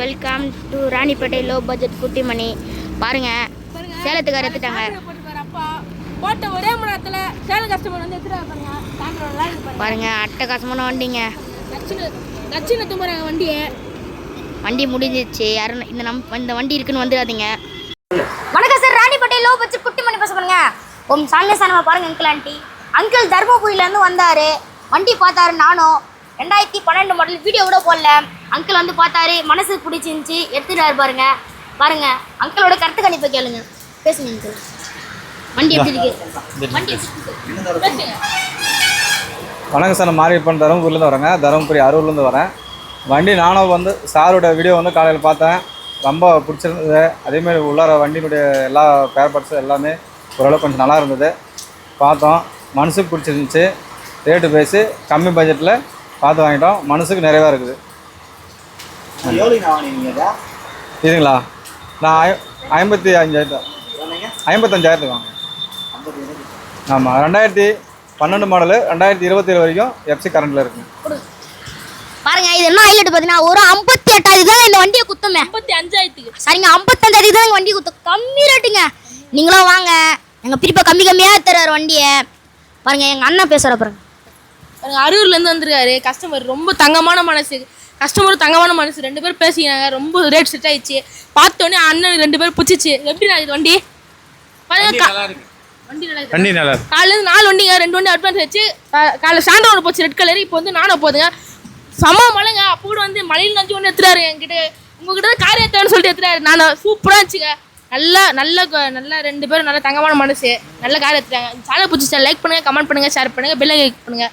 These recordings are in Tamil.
Welcome to Ranipet low budget Kuttimani பாருங்க. சேலத்துக்கார எடுத்துட்டாங்க. போட்ட ஒரே மணி நேரத்தில் சேலம் கஸ்டமர் வந்து எடுத்துட்டு பாருங்க. அட்டகாசமான வண்டிங்க. நச்சுன்னு தும்புறாங்க வண்டியை. வண்டி முடிஞ்சிச்சு யாரும் இந்த நம் இந்த வண்டி இருக்குன்னு வந்துடாதீங்க. வணக்கம் சார் ராணிப்பேட்டை லோ பட்ஜெட் குட்டி மணி பேச பண்ணுங்க உம் சாமி சாணமா பாருங்க அங்கிள் ஆண்டி அங்கிள் தர்மபுரியிலேருந்து வந்தார். வண்டி பார்த்தாரு நானும். ரெண்டாயிரத்தி பன்னெண்டு மாடல் வீடியோ கூட போடல. அங்கிள் வந்து பார்த்தாரு மனசு பிடிச்சிருந்துச்சி. எடுத்துட்டாரு பாருங்க. பாருங்க அங்கிளோட கருத்து கணிப்பை கேளுங்க. பேசுங்க அங்கிள். வண்டி எப்படி இருக்கு? வண்டி வணக்கம் சார் நான் மாரியப்பன் தருமபுரிலேருந்து வரேங்க. தருமபுரி அரூர்லேருந்து வரேன். வண்டி நானும் வந்து சாரோட வீடியோ வந்து காலையில் பார்த்தேன். ரொம்ப பிடிச்சிருந்தது. அதேமாதிரி உள்ளார வண்டியினுடைய எல்லா பேர் பார்ட்ஸும் எல்லாமே ஓரளவு கொஞ்சம் நல்லா இருந்தது. பார்த்தோம். மனசுக்கு பிடிச்சிருந்துச்சி. ரேட்டு பேசி கம்மி பட்ஜெட்டில் பார்த்து வாங்கிட்டோம். மனசுக்கு நிறைவாக இருக்குது? இதுங்களா? நான் ஐம்பத்தி அஞ்சாயிரத்து ஐம்பத்தஞ்சாயிரத்துக்கு வாங்க. ஆமாம் ரெண்டாயிரத்தி பன்னெண்டு மாடலு ரெண்டாயிரத்தி இருபத்தேழு வரைக்கும் எஃப்சி கரண்ட்டில் இருக்குது பாருங்க இது என்ன ஹைலைட் பார்த்தீங்கன்னா ஒரு ஐம்பத்தி எட்டாயிரம் தான் இந்த வண்டியை குத்துமே. ஐம்பத்தி அஞ்சாயிரத்துக்கு. சரிங்க ஐம்பத்தஞ்சாயிரம் தான் வண்டி குத்து. கம்மி ரேட்டுங்க. நீங்களும் வாங்க. எங்கள் பிரிப்பை கம்மி கம்மியாக தருவார் வண்டியை. பாருங்க எங்கள் அண்ணன் பேசுகிற பாருங்க. பாருங்க அரூர்லேருந்து வந்திருக்காரு. கஸ்டமர் ரொம்ப தங்கமான மனசு. கஸ்டமரும் தங்கமான மனசு. ரெண்டு பேரும் பேசிக்கிறாங்க ரொம்ப ரேட் செட் ஆயிடுச்சு. பார்த்தோன்னே அண்ணன் ரெண்டு பேரும் பிடிச்சிச்சு எப்படி நான் இது வண்டி? பாருங்க வண்டி நல்லா நல்லா காலையில நாலு வண்டிங்க ரெண்டு வண்டி அட்வான்ஸ் வச்சு கா- காலைல சாயந்தரம் ஒன்று போச்சு ரெட் கலர் இப்போ வந்து நானும் போதுங்க. சம மழைங்க. அப்போ கூட வந்து மழையில் நஞ்சு ஒன்று எடுத்துறாரு என்கிட்ட. உங்ககிட்ட தான் கார் ஏற்றவன்னு சொல்லிட்டு எடுத்துறாரு நான் சூப்பராக இருந்துச்சுங்க. நல்லா நல்ல நல்ல ரெண்டு பேரும் நல்ல தங்கமான மனசு. நல்ல கார் எடுத்துட்டாங்க சேனல் பிடிச்சிச்சா லைக் பண்ணுங்க கமெண்ட் பண்ணுங்க ஷேர் பண்ணுங்க பெல்லை கிளிக் பண்ணுங்க.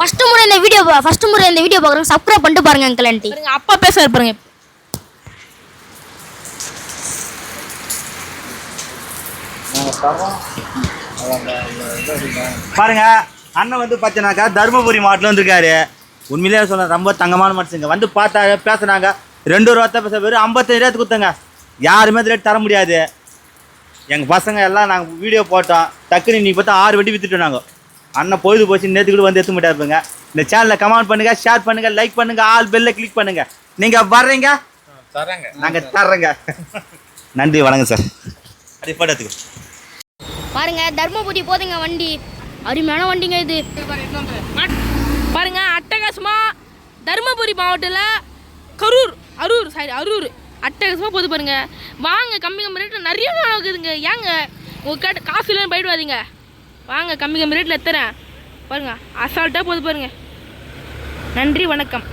ஃபர்ஸ்ட் முறை இந்த வீடியோ ஃபர்ஸ்ட் முறை இந்த வீடியோ பார்க்குறோம் சப்ஸ்கிரைப் பண்ணிட்டு பாருங்க அங்கிள் ஆண்டி பாருங்க அப்பா பேசுறாரு பாருங்க. பாருங்க அண்ணன் வந்து பார்த்தீங்கன்னாக்கா தருமபுரி மாவட்டத்தில் வந்திருக்காரு. உண்மையிலேயே சொல்ல ரொம்ப தங்கமான மனுஷங்க வந்து பார்த்தாங்க பேசுனாங்க. ரெண்டு ரூபா தான் பேச வெறும் ஐம்பத்தஞ்சு ரூபாய்க்கு கொடுத்தாங்க. யாருமே ரேட் தர முடியாது. எங்கள் பசங்க எல்லாம் நாங்கள் வீடியோ போட்டோம். டக்குன்னு இன்னைக்கு பார்த்தா ஆறு வண்டி வித்துட்டோம் நாங்கள் அண்ணன் பொழுது போச்சு நேற்று கூட வந்து எடுத்து முடியாதுங்க இந்த சேனலில் கமெண்ட் பண்ணுங்க ஷேர் பண்ணுங்க லைக் பண்ணுங்க ஆல் பெல்ல கிளிக் பண்ணுங்க. நீங்கள் வர்றீங்க? தரேங்க. நாங்கள் தர்றேங்க. நன்றி வணக்கம் சார். அப்படி போட்டோ எடுத்துக்கோ. பாருங்க தர்மபுரி போதுங்க வண்டி. அருமையான வண்டிங்க இது. பாருங்க அட்டகாசமா தருமபுரி மாவட்டத்தில் கரூர் அரூர் சாரி அரூர். அட்டகாசமாக போது பாருங்க. வாங்க கம்மி கம்மி ரேட்டில் நிறைய இருக்குதுங்க ஏங்க? உங்க கேட்ட காசு இல்லைன்னு போயிடுவாதீங்க வாங்க கம்மி கம்மி ரேட்டில் எத்துறேன். பாருங்கள் அசால்ட்டாக போது பாருங்கள் நன்றி வணக்கம்.